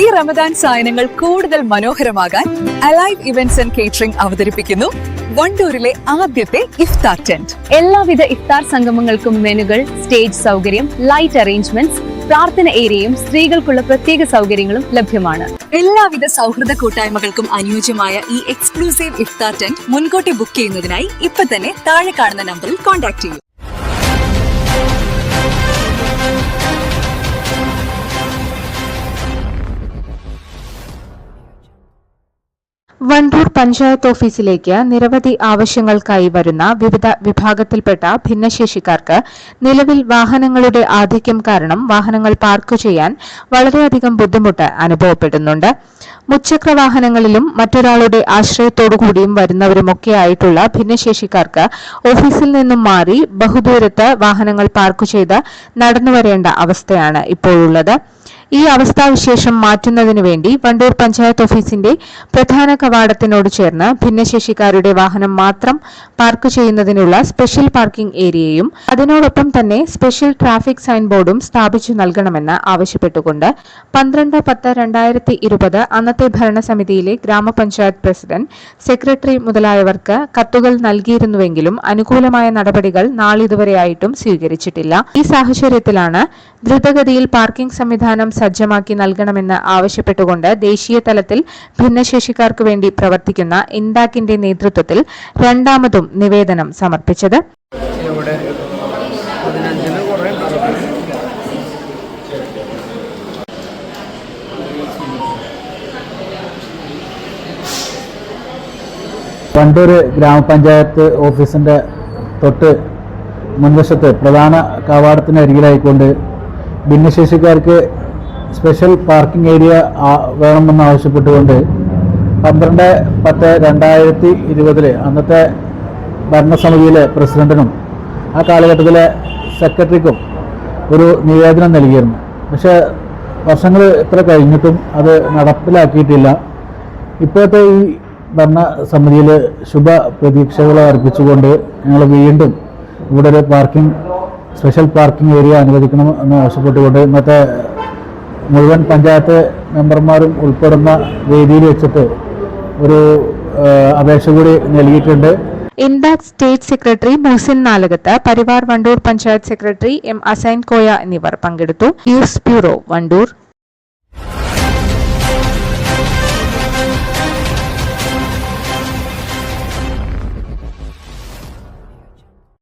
ഈ റമദാൻ സായനങ്ങൾ കൂടുതൽ മനോഹരമാകാൻ അലൈവ് ഇവന്റ്സ് ആൻഡ് കേറ്ററിംഗ് അവതരിപ്പിക്കുന്നു വണ്ടൂരിലെ ആദ്യത്തെ ഇഫ്താർ ടെന്റ് എല്ലാവിധ ഇഫ്താർ സംഗമങ്ങൾക്കും മെനുകൾ സ്റ്റേജ് സൗകര്യം ലൈറ്റ് അറേഞ്ച്മെന്റ്സ് പ്രാർത്ഥന ഏരിയയും സ്ത്രീകൾക്കുള്ള പ്രത്യേക സൗകര്യങ്ങളും ലഭ്യമാണ്. എല്ലാവിധ സൗഹൃദ കൂട്ടായ്മകൾക്കും അനുയോജ്യമായ ഈ എക്സ്ക്ലൂസീവ് ഇഫ്താർ ടെന്റ് മുൻകൂട്ടി ബുക്ക് ചെയ്യുന്നതിനായി ഇപ്പൊ തന്നെ താഴെ കാണുന്ന നമ്പറിൽ കോൺടാക്ട് ചെയ്യൂ. വണ്ടൂർ പഞ്ചായത്ത് ഓഫീസിലേക്ക് നിരവധി ആവശ്യങ്ങൾക്കായി വരുന്ന വിവിധ വിഭാഗത്തിൽപ്പെട്ട ഭിന്നശേഷിക്കാർക്ക് നിലവിൽ വാഹനങ്ങളുടെ ആധിക്യം കാരണം വാഹനങ്ങൾ പാർക്ക് ചെയ്യാൻ വളരെയധികം ബുദ്ധിമുട്ട് അനുഭവപ്പെടുന്നുണ്ട്. മുച്ചക്ര വാഹനങ്ങളിലും മറ്റൊരാളുടെ ആശ്രയത്തോടുകൂടിയും വരുന്നവരുമൊക്കെയായിട്ടുള്ള ഭിന്നശേഷിക്കാർക്ക് ഓഫീസിൽ നിന്നും മാറി ബഹുദൂരത്ത് വാഹനങ്ങൾ പാർക്ക് ചെയ്ത് നടന്നുവരേണ്ട അവസ്ഥയാണ് ഇപ്പോഴുള്ളത്. ഈ അവസ്ഥാവിശേഷം മാറ്റുന്നതിനു വേണ്ടി വണ്ടൂർ പഞ്ചായത്ത് ഓഫീസിന്റെ പ്രധാന കവാടത്തിനോട് ചേർന്ന് ഭിന്നശേഷിക്കാരുടെ വാഹനം മാത്രം പാർക്ക് ചെയ്യുന്നതിനുള്ള സ്പെഷ്യൽ പാർക്കിംഗ് ഏരിയയും അതിനോടൊപ്പം തന്നെ സ്പെഷ്യൽ ട്രാഫിക് സൈൻ ബോർഡും സ്ഥാപിച്ചു നൽകണമെന്ന് ആവശ്യപ്പെട്ടുകൊണ്ട് പന്ത്രണ്ട് പത്ത് രണ്ടായിരത്തി ഇരുപത് അന്നത്തെ ഭരണസമിതിയിലെ ഗ്രാമപഞ്ചായത്ത് പ്രസിഡന്റ് സെക്രട്ടറി മുതലായവർക്ക് കത്തുകൾ നൽകിയിരുന്നുവെങ്കിലും അനുകൂലമായ നടപടികൾ നാളിതുവരെയായിട്ടും സ്വീകരിച്ചിട്ടില്ല. ഈ സാഹചര്യത്തിലാണ് ദ്രുതഗതിയിൽ പാർക്കിംഗ് സംവിധാനം സജ്ജമാക്കി നൽകണമെന്ന് ആവശ്യപ്പെട്ടുകൊണ്ട് ദേശീയ തലത്തിൽ ഭിന്നശേഷിക്കാർക്ക് വേണ്ടി പ്രവർത്തിക്കുന്ന ഇൻഡാക്കിന്റെ നേതൃത്വത്തിൽ രണ്ടാമതും നിവേദനം സമർപ്പിച്ചത്. വണ്ടൂർ ഗ്രാമപഞ്ചായത്ത് ഓഫീസിന്റെ തൊട്ട് മുൻവശത്ത് പ്രധാന കവാടത്തിന് അരികിലായിക്കൊണ്ട് ഭിന്നശേഷിക്കാർക്ക് സ്പെഷ്യൽ പാർക്കിംഗ് ഏരിയ വേണമെന്ന് ആവശ്യപ്പെട്ടുകൊണ്ട് പന്ത്രണ്ട് പത്ത് രണ്ടായിരത്തി ഇരുപതിൽ അന്നത്തെ ഭരണസമിതിയിലെ പ്രസിഡന്റിനും ആ കാലഘട്ടത്തിലെ സെക്രട്ടറിക്കും ഒരു നിവേദനം നൽകിയിരുന്നു. പക്ഷേ വർഷങ്ങൾ ഇത്ര കഴിഞ്ഞിട്ടും അത് നടപ്പിലാക്കിയിട്ടില്ല. ഇപ്പോഴത്തെ ഈ ഭരണസമിതിയിൽ ശുഭ പ്രതീക്ഷകളെ അർപ്പിച്ചുകൊണ്ട് ഞങ്ങൾ വീണ്ടും ഇവിടെ ഒരു പാർക്കിംഗ് സ്പെഷ്യൽ പാർക്കിംഗ് ഏരിയ അനുവദിക്കണം എന്ന് ആവശ്യപ്പെട്ടുകൊണ്ട് ഇന്നത്തെ മുഴുവൻ പഞ്ചായത്ത് മെമ്പർമാരും ഉൾപ്പെടുന്ന വേദിയിൽ വെച്ചിട്ട് ഒരു അപേക്ഷ കൂടി നൽകിയിട്ടുണ്ട്. ഇൻബാക് state secretary Moosin Nalakath Parivar Wandoor panchayat secretary M Asain Koya എന്നിവർ പങ്കെടുത്തു. News bureau Wandoor.